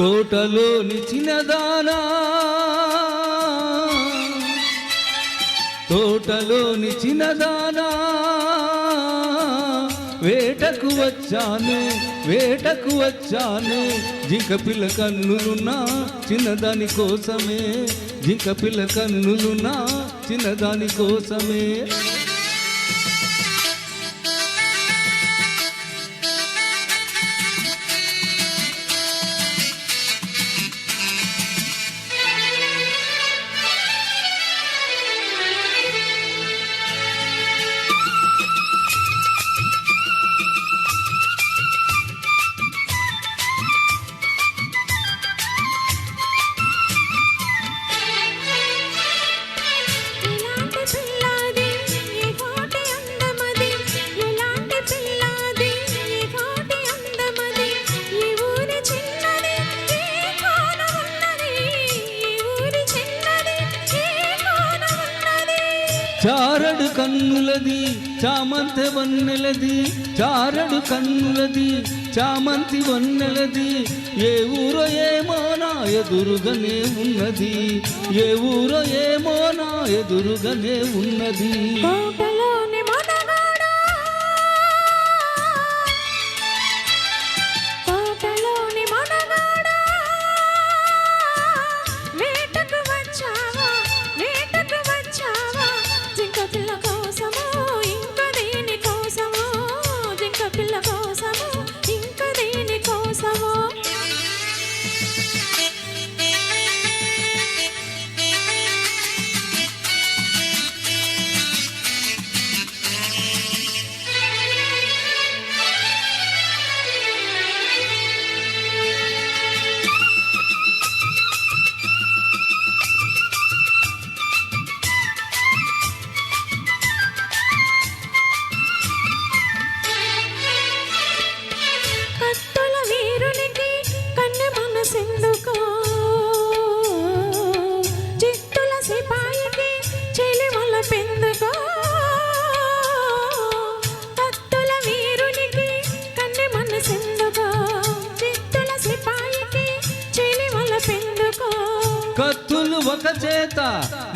తోటలోని చిన్నదానా తోటలోని చిన్నదానా వేటకు వచ్చాను వేటకు వచ్చాను. జింక పిల్ల కన్నులున్నా చిన్నదాని కోసమే. జింక పిల్ల కన్నులున్నా చిన్నదాని కోసమే. చారడు కన్నులది చామంతి వన్నెలది చారడు కన్నులది చామంతి వన్నెలది ఏ ఊరో ఏమో నా ఎదురుగానే ఉన్నది ఏ ఊరో ఏమో నా ఎదురుగానే ఉన్నది. కత్తులు ఒక చేత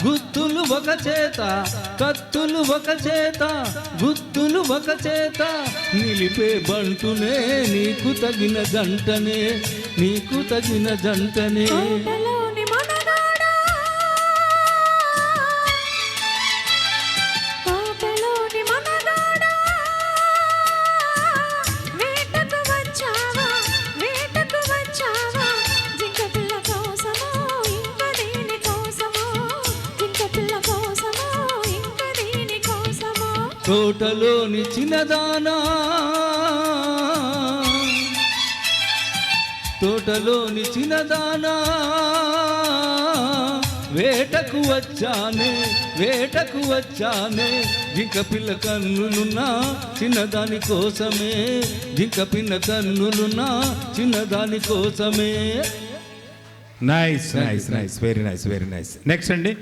గుత్తులు ఒక చేత కత్తులు ఒక చేత గుత్తులు ఒక చేత. నిలిపే బంటునే నీకు తగిన జంటనే నీకు తగిన జంటనే. తోటలోని చిన్నదానా. తోటలోని చిన్నదానా. వేటకు వచ్చానే వేటకు వచ్చానే జింక పిల్ల కన్నులున్నా చిన్నదాని కోసమే జింక పిల్ల కన్నులున్నా చిన్నదాని కోసమే. Nice nice nice very nice very nice next అండి.